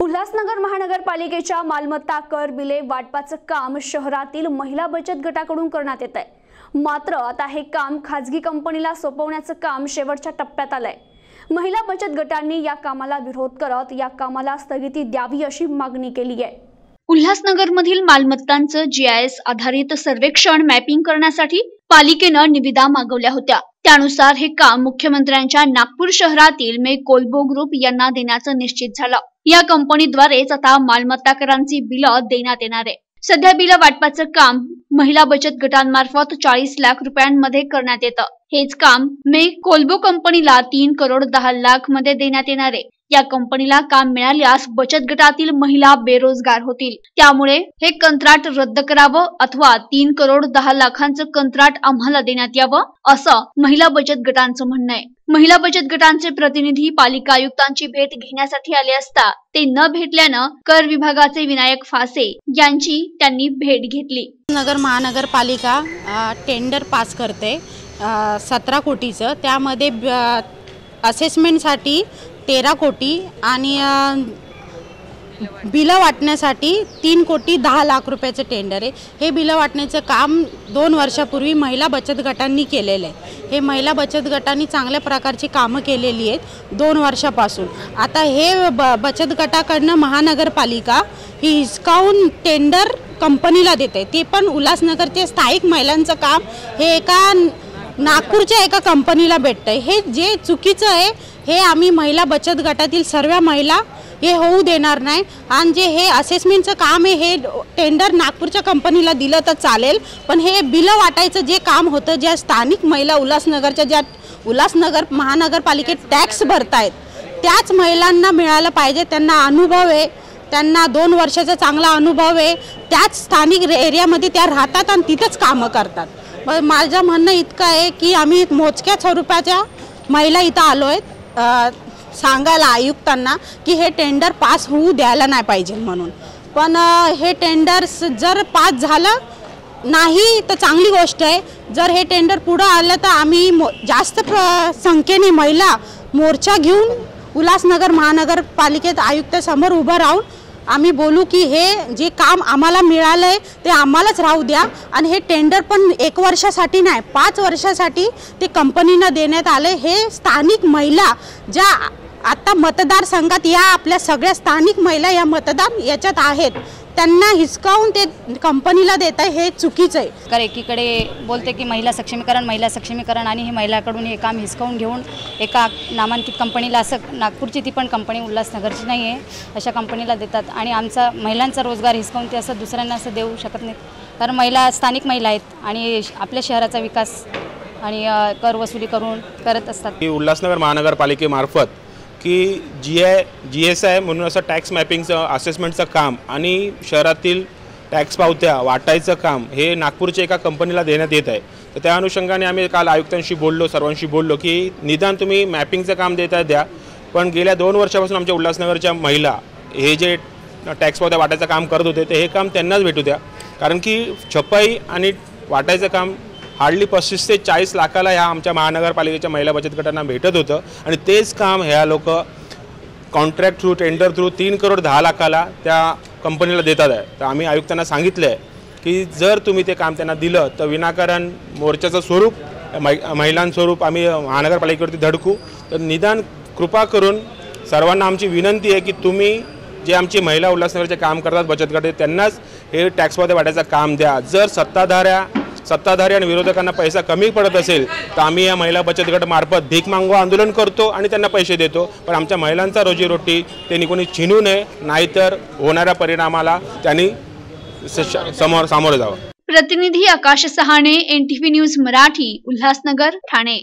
उल्हासनगर महानगरपालिकेच्या मालमत्ता कर बिले वाटपाचं काम शहरातील महिला बचत गटाकडून करण्यात येत आहे. मात्र आता हे काम खाजगी कंपनीला सोपवण्याचं काम शेवटच्या टप्प्यात आलंय. महिला बचत गटांनी या कामाला विरोध करत या कामाला स्थगिती द्यावी अशी मागणी केली आहे. उल्हासनगरमधील मालमत्तांचं जीआयएस आधारित सर्वेक्षण मॅपिंग करण्यासाठी पालिकेनं निविदा मागवल्या होत्या. त्यानुसार हे काम मुख्यमंत्र्यांच्या नागपूर शहरातील मे कोल्बो ग्रुप यांना देण्याचं निश्चित झालं. या कंपनीद्वारेच आता मालमत्ता करांची बिलं देण्यात येणार आहे. सध्या बिलं वाटपाचं काम महिला बचत गटांमार्फत चाळीस लाख रुपयांमध्ये करण्यात येतं. हेच काम मे कोल्बो कंपनीला तीन करोड दहा लाखमध्ये देण्यात येणार आहे. या कंपनीला काम मिळाल्यास बचत गटातील महिला बेरोजगार होतील. त्यामुळे हे कंत्राट रद्द करावं अथवा तीन करोड दहा लाखांचं कंत्राट आम्हाला देण्यात यावं असं महिला बचत गटांचं म्हणणं आहे. महिला बचत गटांचे प्रतिनिधी पालिका आयुक्तांची भेट घेण्यासाठी आले असता ते न भेटल्यानं कर विभागाचे विनायक फासे यांची त्यांनी भेट घेतली. नगर महानगरपालिका टेंडर पास करते सतरा कोटीचं. त्यामध्ये असेसमेंटसाठी तेरा कोटी आणि बिलं वाटण्यासाठी तीन कोटी दहा लाख रुपयाचं टेंडर आहे. हे बिलं वाटण्याचं काम दोन वर्षापूर्वी महिला बचत गटांनी केलेलं आहे. हे महिला बचत गटांनी चांगल्या प्रकारची कामं केलेली आहेत दोन वर्षापासून. आता हे ब बचत गटाकडनं महानगरपालिका ही हिसकावून टेंडर कंपनीला देते. ते पण उल्हासनगरचे स्थायिक महिलांचं काम हे एका नागपूरच्या एका कंपनीला भेटतं हे जे चुकीचं आहे हे आम्ही महिला बचत गटातील सर्व महिला हे होऊ देणार नाही. आणि जे हे असेसमेंटचं काम आहे हे टेंडर नागपूरच्या कंपनीला दिलं तर चालेल. पण हे बिलं वाटायचं जे काम होतं ज्या स्थानिक महिला उल्हासनगरच्या ज्या उल्हासनगर महानगरपालिकेत टॅक्स भरतायत त्याच महिलांना मिळालं पाहिजे. त्यांना अनुभव आहे. त्यांना दोन वर्षाचा चांगला अनुभव आहे. त्याच स्थानिक एरियामध्ये त्या राहतात आणि तिथंच कामं करतात. मग माझं म्हणणं इतकं आहे की आम्ही मोजक्या स्वरूपाच्या महिला इथं आलो आहेत सांगायला आयुक्तांना की हे टेंडर पास होऊ द्यायला नाही पाहिजे म्हणून. पण हे टेंडर्स जर पास झालं नाही तर चांगली गोष्ट आहे. जर हे टेंडर पुढं आलं तर आम्ही मो जास्त प्र संख्येने महिला मोर्चा घेऊन उल्हासनगर महानगरपालिकेत आयुक्तासमोर उभं राहून आम्ही बोलू की हे जे काम आम्हाला मिळालं आहे ते आम्हालाच राहू द्या. आणि हे टेंडर पण एक वर्षासाठी नाही पाच वर्षासाठी ते कंपनीनं देण्यात आले. हे स्थानिक महिला ज्या आत्ता मतदारसंघात या आपल्या सगळ्या स्थानिक महिला या मतदान याच्यात आहेत. त्यांना हिसकावून ते कंपनीला देत आहे हे चुकीचं आहे. कर एकीकडे बोलते की महिला सक्षमीकरण महिला सक्षमीकरण आणि हे महिलाकडून हे काम हिसकावून घेऊन एका नामांकित कंपनीला असं नागपूरची ती पण कंपनी उल्हासनगरची नाही आहे अशा कंपनीला देतात. आणि आमचा महिलांचा रोजगार हिसकावून ते असं दुसऱ्यांना असं देऊ शकत नाहीत. कारण महिला स्थानिक महिला आहेत आणि श- आपल्या शहराचा विकास आणि कर वसुली करून करत असतात. उल्हासनगर महानगरपालिकेमार्फत की G I G S I म्हणून असं टॅक्स मॅपिंगचं असेसमेंटचं काम आणि शहरातील टॅक्स पावत्या वाटायचं काम हे नागपूरच्या एका कंपनीला देण्यात येत आहे. तर त्या अनुषंगाने आम्ही काल आयुक्तांशी बोललो सर्वांशी बोललो की निदान तुम्ही मॅपिंगचं काम देत आहे द्या. पण गेल्या दोन वर्षापासून आमच्या उल्हासनगरच्या महिला हे जे टॅक्स पावत्या वाटायचं काम करत होते ते हे काम त्यांनाच भेटू द्या. कारण की छपाई आणि वाटायचं काम हार्डली पस्तीस ते चाळीस लाखाला ह्या आमच्या महानगरपालिकेच्या महिला बचत गटांना भेटत होतं. आणि तेच काम ह्या लोक कॉन्ट्रॅक्ट थ्रू टेंडर थ्रू तीन करोड दहा लाखाला त्या कंपनीला देतात आहे. तर आम्ही आयुक्तांना सांगितलं आहे की जर तुम्ही ते काम त्यांना दिलं तर विनाकारण मोर्चाचं स्वरूप मै- महिलांस्वरूप आम्ही महानगरपालिकेवरती धडकू. तर निदान कृपा करून सर्वांना आमची विनंती आहे की तुम्ही जे आमची महिला उल्हासनगरचे काम करतात बचत गट त्यांनाच हे टॅक्समध्ये वाटायचं काम द्या. जर सत्ताधाऱ्या सत्ताधारी आणि विरोधकांना पैसा कमी पडत असेल तर आम्ही या महिला बचत गट मार्फत भीक मागवा आंदोलन करतो आणि त्यांना पैसे देतो. पण आमच्या महिलांचा रोजीरोटी त्यांनी कोणी छिनू नये नाहीतर होणाऱ्या परिणामाला त्यांनी समोर सामोरं जावं. प्रतिनिधी आकाश सहाणे एनटीव्ही न्यूज मराठी उल्हासनगर ठाणे.